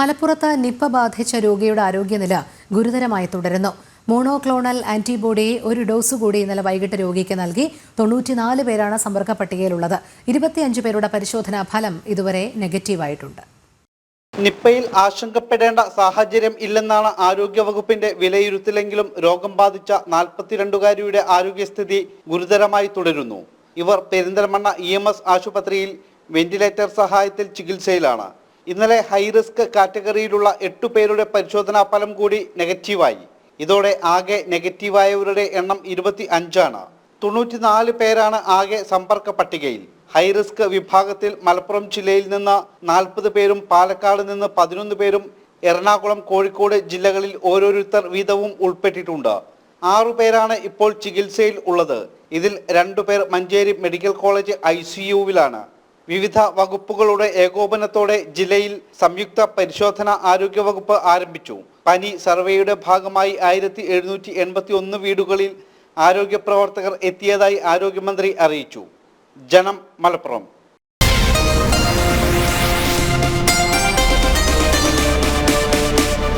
മലപ്പുറത്ത് നിപ്പ ബാധിച്ച രോഗിയുടെ ആരോഗ്യനില ഗുരുതരമായി തുടരുന്നു. മോണോക്ലോണൽ ആന്റിബോഡി ഒരു ഡോസ് കൂടി ഇന്നലെ വൈകിട്ട് രോഗിക്ക് നൽകി തൊണ്ണൂറ്റിനാല് പേരാണ് സമ്പർക്ക പട്ടികയിലുള്ളത്. ഇരുപത്തിയഞ്ച് പേരുടെ പരിശോധനാ ഫലം ഇതുവരെ നെഗറ്റീവായിട്ടുണ്ട്. നിപ്പയിൽ ആശങ്കപ്പെടേണ്ട സാഹചര്യം ഇല്ലെന്നാണ് ആരോഗ്യവകുപ്പിന്റെ വിലയിരുത്തലെങ്കിലും രോഗം ബാധിച്ച നാൽപ്പത്തിരണ്ടുകാരിയുടെ ആരോഗ്യസ്ഥിതി ഗുരുതരമായി തുടരുന്നു. ഇവർ പെരിന്തൽമണ്ണ ഇ ആശുപത്രിയിൽ വെന്റിലേറ്റർ സഹായത്തിൽ ചികിത്സയിലാണ്. ഇന്നലെ ഹൈറിസ്ക് കാറ്റഗറിയിലുള്ള എട്ടു പേരുടെ പരിശോധനാ ഫലം കൂടി നെഗറ്റീവായി. ഇതോടെ ആകെ നെഗറ്റീവായവരുടെ എണ്ണം ഇരുപത്തി അഞ്ചാണ് തൊണ്ണൂറ്റിനാല് പേരാണ് ആകെ സമ്പർക്ക പട്ടികയിൽ. ഹൈറിസ്ക് വിഭാഗത്തിൽ മലപ്പുറം ജില്ലയിൽ നിന്ന് നാൽപ്പത് പേരും പാലക്കാട് നിന്ന് പതിനൊന്ന് പേരും എറണാകുളം കോഴിക്കോട് ജില്ലകളിൽ ഓരോരുത്തർ വീതവും ഉൾപ്പെട്ടിട്ടുണ്ട്. ആറു പേരാണ് ഇപ്പോൾ ചികിത്സയിൽ ഉള്ളത്. ഇതിൽ രണ്ടു പേർ മഞ്ചേരി മെഡിക്കൽ കോളേജ് ഐ സിയുവിലാണ് വിവിധ വകുപ്പുകളുടെ ഏകോപനത്തോടെ ജില്ലയിൽ സംയുക്ത പരിശോധന ആരോഗ്യവകുപ്പ് ആരംഭിച്ചു. പനി സർവേയുടെ ഭാഗമായി ആയിരത്തി എഴുന്നൂറ്റി എൺപത്തി ഒന്ന് വീടുകളിൽ ആരോഗ്യ പ്രവർത്തകർ എത്തിയതായി ആരോഗ്യമന്ത്രി അറിയിച്ചു. ജനം മലപ്പുറം.